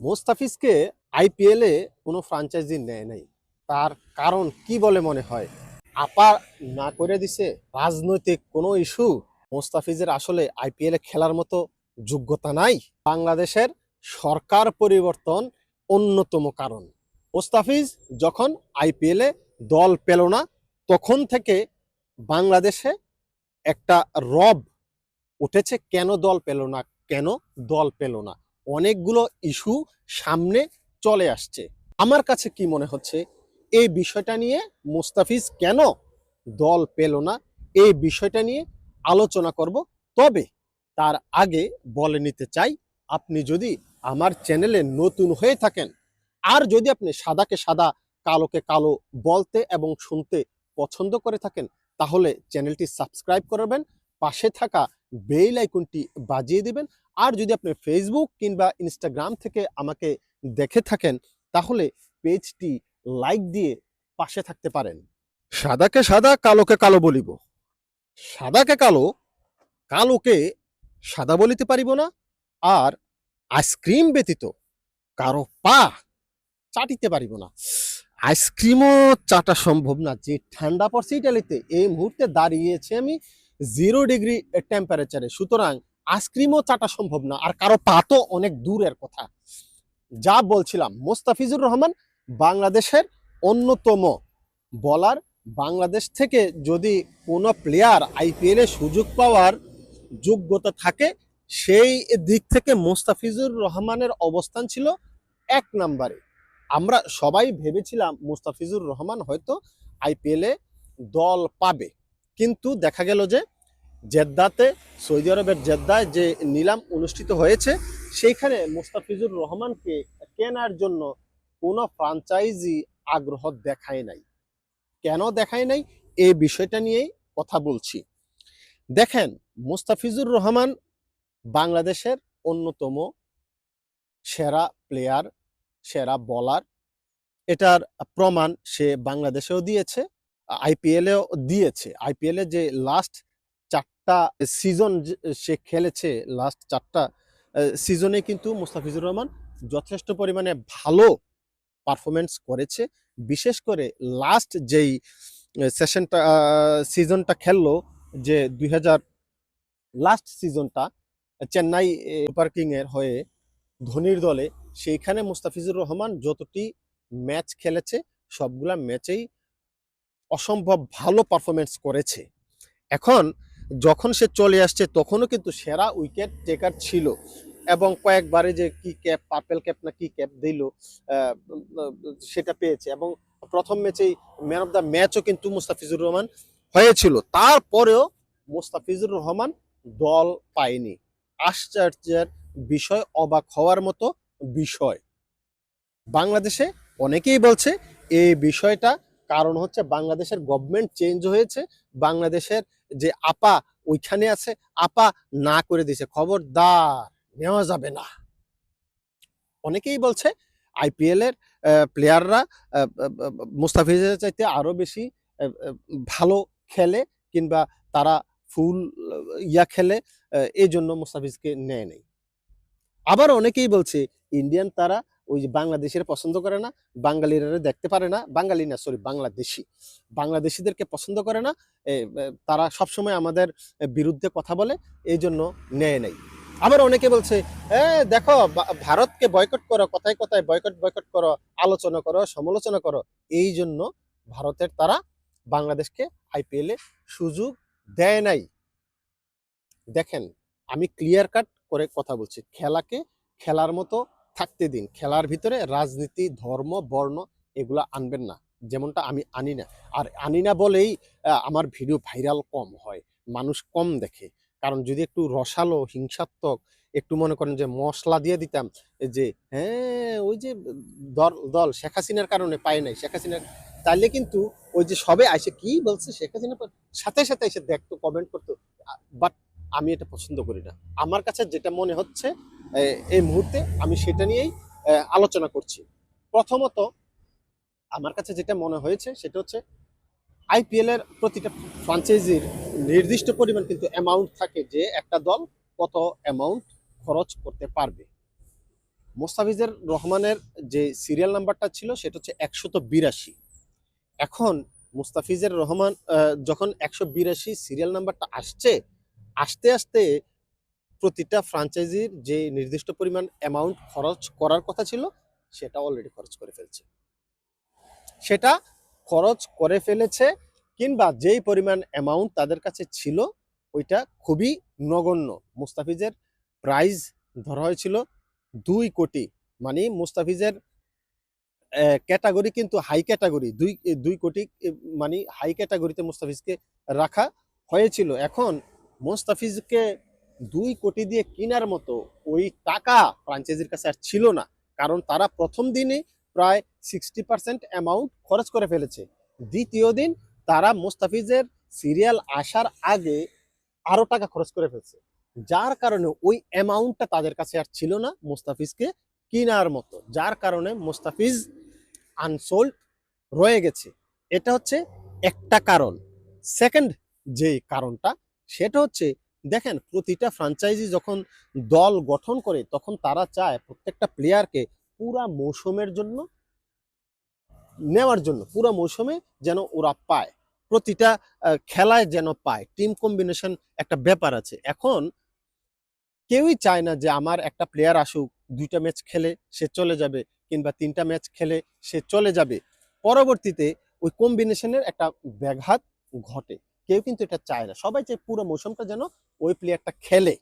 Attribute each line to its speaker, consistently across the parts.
Speaker 1: মোস্তাফিজকে আইপিএলে কোনো ফ্রাঞ্চাইজি নেয় নাই। তার কারণ কি বলে মনে হয়? আপা না করে দিছে রাজনৈতিক কোনো ইস্যু মোস্তাফিজের আসলে আইপিএলে খেলার মতো যোগ্যতা নাই। বাংলাদেশের সরকার পরিবর্তন অন্যতম কারণ। মোস্তাফিজ যখন আইপিএলে দল পেল না, তখন থেকে বাংলাদেশে একটা রব উঠেছে, কেন দল পেল না, কেন দল পেল না। অনেকগুলো ইস্যু সামনে চলে আসছে। আমার কাছে কি মনে হচ্ছে, এই বিষয়টা নিয়ে মুস্তাফিজ কেন দল পেল না? এই বিষয়টা নিয়ে আলোচনা করব। তবে তার আগে বলে নিতে চাই, আপনি যদি আমার চ্যানেলে নতুন হয়ে থাকেন, আর যদি আপনি সাদাকে সাদা, কালোকে কালো বলতে এবং শুনতে পছন্দ করে থাকেন, তাহলে চ্যানেলটি সাবস্ক্রাইব করবেন, পাশে থাকা বেল আইকনটি বাজিয়ে দিবেন। আর যদি আপনি ফেসবুক কিংবা ইনস্টাগ্রাম থেকে আমাকে দেখে থাকেন, তাহলে পেজটি লাইক দিয়ে পাশে থাকতে পারেন। সাদাকে সাদা, কালোকে কালো বলিব। সাদাকে কালো, কালোকে সাদা বলিতে পারিব না। আর আইসক্রিম ব্যতীত কারও পা চাটিতে পারিব না। আইসক্রিমও চাটা সম্ভব না। যে ঠান্ডা পড়ছে ইটালিতে, এই মুহূর্তে দাঁড়িয়েছে আমি জিরো ডিগ্রি টেম্পারেচারে সুতরাং আইসক্রিমও চাটা সম্ভব না, আর কারও পা তো অনেক দূরের কথা। যা বলছিলাম, মোস্তাফিজুর রহমান বাংলাদেশের অন্যতম বলার বাংলাদেশ থেকে যদি কোনো প্লেয়ার আইপিএলে সুযোগ পাওয়ার যোগ্যতা থাকে, সেই দিক থেকে মোস্তাফিজুর রহমানের অবস্থান ছিল এক নম্বরে। আমরা সবাই ভেবেছিলাম, মোস্তাফিজুর রহমান হয়তো আইপিএলে দল পাবে। কিন্তু দেখা গেল যে জেদ্দাতে, সৌদি আরবের জেদ্দায় যে নিলাম অনুষ্ঠিত হয়েছে, সেইখানে মুস্তাফিজুর রহমানকে কেনার জন্য কোনো ফ্রাঞ্চাইজি আগ্রহ দেখায় নাই। কেন দেখায় নাই? এই বিষয়টা নিয়েই কথা বলছি। দেখেন, মুস্তাফিজুর রহমান বাংলাদেশের অন্যতম সেরা প্লেয়ার সেরা বলার এটার প্রমাণ সে বাংলাদেশেও দিয়েছে। আইপিএলেও দিয়েছে। আইপিএলে যে লাস্ট চারটা সিজন সে খেলেছে লাস্ট চারটা সিজনে কিন্তু মুস্তাফিজুর রহমান যথেষ্ট পরিমাণে ভালো পারফরমেন্স করেছে। বিশেষ করে লাস্ট যেই সেশনটা সিজনটা খেললো, যে দুই হাজার লাস্ট সিজনটা চেন্নাই সুপার কিং এর হয়ে ধোনির দলে, সেইখানে মুস্তাফিজুর রহমান যতটি ম্যাচ খেলেছে, সবগুলা ম্যাচেই অসম্ভব ভালো পারফরমেন্স করেছে। এখন যখন সে চলে আসছে, তখনও কিন্তু সেরা উইকেট টেকার ছিল এবং কয়েকবারে যে কি ক্যাপ পার্পেল ক্যাপ না কি ক্যাপ দিল সেটা পেয়েছে এবং প্রথম ম্যাচেই ম্যান অফ দ্য ম্যাচও কিন্তু মুস্তাফিজুর রহমান হয়েছিল। তারপরেও মুস্তাফিজুর রহমান দল পায়নি। আশ্চর্যের বিষয়, অবাক হওয়ার মতো বিষয়। বাংলাদেশে অনেকেই বলছে, এই বিষয়টা কারণ হচ্ছে বাংলাদেশের গভর্নমেন্ট চেঞ্জ হয়েছে, বাংলাদেশের যে আপা ওইখানে আছে, আপা না করে দিছে খবরদার, নেওয়া যাবে না। অনেকেই বলছে আইপিএল এর প্লেয়াররা মুস্তাফিজের চাইতে আরও বেশি ভালো খেলে কিংবা তারা ফুল ইয়া খেলে এই জন্য মুস্তাফিজকে নেয় নেই। আবার অনেকেই বলছে ইন্ডিয়ান তারা ওই যে বাংলাদেশের পছন্দ করে না, বাঙালিরা দেখতে পারে না, বাঙালি না সরি বাংলাদেশি। বাংলাদেশিদেরকে পছন্দ করে না তারা সবসময় আমাদের বিরুদ্ধে কথা বলে এই জন্য নেয় নাই। আবার অনেকে বলছে, এ, দেখো ভারতকে বয়কট করো, কথায় কথায় বয়কট বয়কট করো, আলোচনা করো, সমালোচনা করো। এই জন্য ভারতের তারা বাংলাদেশকে আইপিএলে সুযোগ দেয় নাই। দেখেন, আমি ক্লিয়ার কাট করে কথা বলছি। খেলাকে খেলার মতো থাকতে দিন। খেলার ভিতরে রাজনীতি, ধর্ম, বর্ণ এগুলা আনবেন না। যেমনটা আমি আনি না। আর আনি না বলেই আমার ভিডিও ভাইরাল কম হয়। মানুষ কম দেখে। কারণ যদি একটু রসালো, হিংসাত্মক, একটু মনে করেন যে মশলা দিয়ে দিতাম যে হ্যাঁ ওই যে দল দল, শেখ হাসিনার কারণে পায় নাই। শেখ হাসিনার, তাইলে কিন্তু ওই যে সবে আইসে কি বলছে শেখ হাসিনা? সাথে সাথে এসে দেখতো কমেন্ট করতো। বাট আমি এটা পছন্দ করি না। আমার কাছে যেটা মনে হচ্ছে এই মুহূর্তে আমি সেটা নিয়েই আলোচনা করছি। প্রথমত, আমার কাছে যেটা মনে হয়েছে, সেটা হচ্ছে আইপিএল এর প্রতিটা ফ্রাঞ্চাইজির নির্দিষ্ট পরিমাণ কিন্তু অ্যামাউন্ট থাকে যে একটা দল কত অ্যামাউন্ট খরচ করতে পারবে। মোস্তাফিজের রহমানের যে সিরিয়াল নাম্বারটা ছিল, সেটা হচ্ছে একশত বিরাশি। এখন মুস্তাফিজের রহমান যখন একশো বিরাশি সিরিয়াল নাম্বারটা আসছে, আস্তে আস্তে প্রতিটা ফ্রাঞ্চাইজির যে নির্দিষ্ট পরিমাণ অ্যামাউন্ট খরচ করার কথা ছিল, সেটা অলরেডি খরচ করে ফেলছে। সেটা খরচ করে ফেলেছে কিংবা যেই পরিমাণ অ্যামাউন্ট তাদের কাছে ছিল, ওইটা খুবই নগণ্য। মুস্তাফিজের প্রাইজ ধরা হয়েছিল দুই কোটি। মানে মুস্তাফিজের ক্যাটাগরি কিন্তু হাই ক্যাটাগরি দুই দুই কোটি মানে হাই ক্যাটাগরিতে মুস্তাফিজকে রাখা হয়েছিল। এখন মুস্তাফিজকে দুই কোটি দিয়ে কেনার মতো ওই টাকা ফ্রাঞ্চাইজির কাছে আর ছিল না। কারণ তারা প্রথম দিনে প্রায় সিক্সটি পার্সেন্ট অ্যামাউন্ট খরচ করে ফেলেছে। দ্বিতীয় দিন তারা মুস্তাফিজের সিরিয়াল আসার আগে আরও টাকা খরচ করে ফেলছে। যার কারণে ওই অ্যামাউন্টটা তাদের কাছে আর ছিল না মুস্তাফিজকে কেনার মতো। যার কারণে মুস্তাফিজ আনসোল্ড রয়ে গেছে। এটা হচ্ছে একটা কারণ। সেকেন্ড যে কারণটা, সেটা হচ্ছে দেখেন, প্রতিটা ফ্রাঞ্চাইজি যখন দল গঠন করে, তখন তারা চায় প্রত্যেকটা প্লেয়ারকে পুরা মৌসুমের জন্য নেওয়ার জন্য, পুরা মৌসুমে যেন ওরা পায়। প্রতিটা খেলায় যেন পায়। টিম কম্বিনেশন একটা ব্যাপার আছে। এখন কেউই চায় না যে আমার একটা প্লেয়ার আসুক, দুইটা ম্যাচ খেলে সে চলে যাবে কিংবা তিনটা ম্যাচ খেলে সে চলে যাবে। পরবর্তীতে ওই কম্বিনেশনের একটা ব্যাঘাত ঘটে। কেউ কিন্তু এটা চায় না। সবাই চায় পুরো মৌসুমটা যেন ওই প্লেয়ারটা খেলে,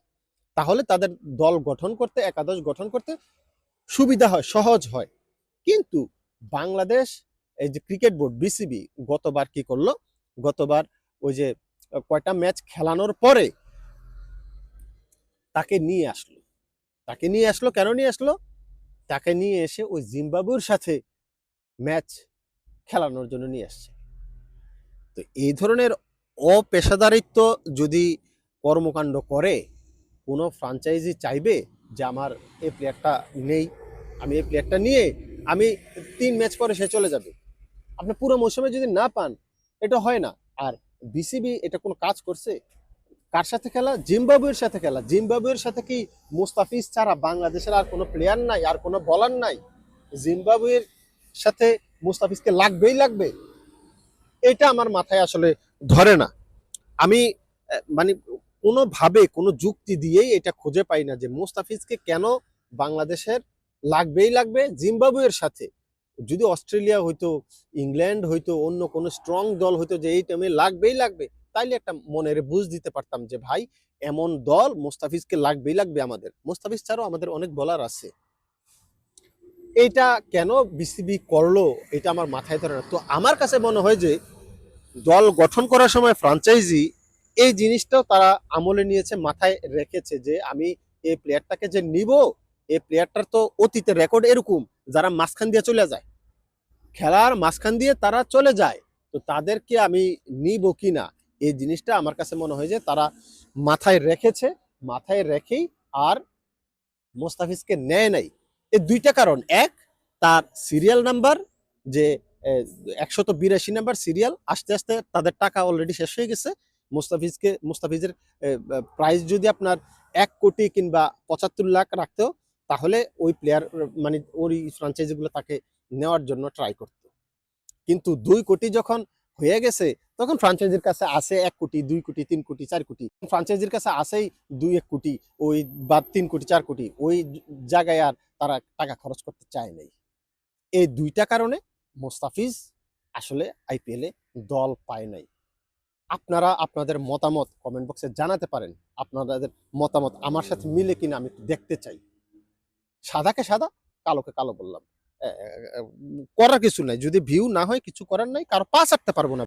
Speaker 1: তাহলে তাদের দল গঠন করতে, একাদশ গঠন করতে সুবিধা হয়, সহজ হয়। কিন্তু বাংলাদেশ, এই যে ক্রিকেট বোর্ড বিসিবি গতবার কি করল? গতবার ওই যে কয়টা ম্যাচ খেলানোর পরে তাকে নিয়ে আসলো। তাকে নিয়ে আসলো, কেন নিয়ে আসলো? তাকে নিয়ে এসে ওই জিম্বাবুর সাথে ম্যাচ খেলানোর জন্য নিয়ে আসছে। তো এই ধরনের অপেশাদারিত্ব যদি কর্মকাণ্ড করে, কোনো ফ্রাঞ্চাইজি চাইবে যে আমার এই প্লেয়ারটা নেই। আমি এই প্লেয়ারটা নিয়ে আমি তিন ম্যাচ পরে সে চলে যাবে। আপনি পুরো মৌসুমে যদি না পান, এটা হয় না। আর বিসিবি এটা কোনো কাজ করছে? কার সাথে খেলা? জিম্বাবুয়ের সাথে খেলা। জিম্বাবুয়ের সাথে কি মুস্তাফিজ ছাড়া বাংলাদেশের আর কোনো প্লেয়ার নাই, আর কোনো বলার নাই? জিম্বাবুয়ের সাথে মুস্তাফিজকে লাগবেই লাগবে। এটা আমার মাথায় আসলে ধরে না। আমি মানে কোনোভাবে, কোনো যুক্তি দিয়েই এটা খুঁজে পাই না যে মোস্তাফিজকে কেন বাংলাদেশের লাগবেই লাগবে জিম্বাবুয়ের সাথে। যদি অস্ট্রেলিয়া হইতো, ইংল্যান্ড হইতো, অন্য কোনো স্ট্রং দল হইতো যে এই টাইমে লাগবেই লাগবে, তাইলে একটা মনের বুঝ দিতে পারতাম যে ভাই, এমন দল মোস্তাফিজকে লাগবেই লাগবে আমাদের। মোস্তাফিজ ছাড়াও আমাদের অনেক বলার আছে। এইটা কেন বিসিবি করল, এটা আমার মাথায় ধরে না। তো আমার কাছে মনে হয় যে দল গঠন করার সময় ফ্রাঞ্চাইজি এই জিনিসটাও তারা আমলে নিয়েছে, মাথায় রেখেছে যে আমি এই প্লেয়ারটাকে যে নিব, এই প্লেয়ারটার তো অতীতে রেকর্ড এরকম, যারা মাঝখান দিয়ে চলে যায়। খেলার মাঝখান দিয়ে তারা চলে যায়, তো তাদেরকে আমি নিব কি না? এই জিনিসটা আমার কাছে মনে হয় যে তারা মাথায় রেখেছে, মাথায় রেখেই আর মোস্তাফিজকে নেয় নাই। এই দুইটা কারণ। এক, তার সিরিয়াল নাম্বার যে একশত বিরাশি নাম্বার সিরিয়াল আস্তে আস্তে তাদের টাকা অলরেডি শেষ হয়ে গেছে। মুস্তাফিজকে, মুস্তাফিজের প্রাইস যদি আপনার এক কোটি কিংবা পঁচাত্তর লাখ রাখতেও, তাহলে ওই প্লেয়ার মানে ওই ফ্রাঞ্চাইজিগুলো তাকে নেওয়ার জন্য ট্রাই করত। কিন্তু দুই কোটি যখন হয়ে গেছে, তখন ফ্রাঞ্চাইজির কাছে আসে এক কোটি, দুই কোটি, তিন কোটি, চার কোটি। ফ্রাঞ্চাইজির কাছে আসেই দুই এক কোটি, ওই বা তিন কোটি, চার কোটি, ওই জায়গায় আর তারা টাকা খরচ করতে চায় নাই। এই দুইটা কারণে মোস্তাফিজ আসলে আইপিএলে দল পায় নাই। আপনারা আপনাদের মতামত কমেন্ট বক্সে জানাতে পারেন। আপনাদের মতামত আমার সাথে মিলে কিনা আমি দেখতে চাই। সাদাকে সাদা, কালোকে কালো বললাম। করার কিছু নাই। যদি ভিউ না হয়, কিছু করার নাই। কারও পা চাটতে পারব না।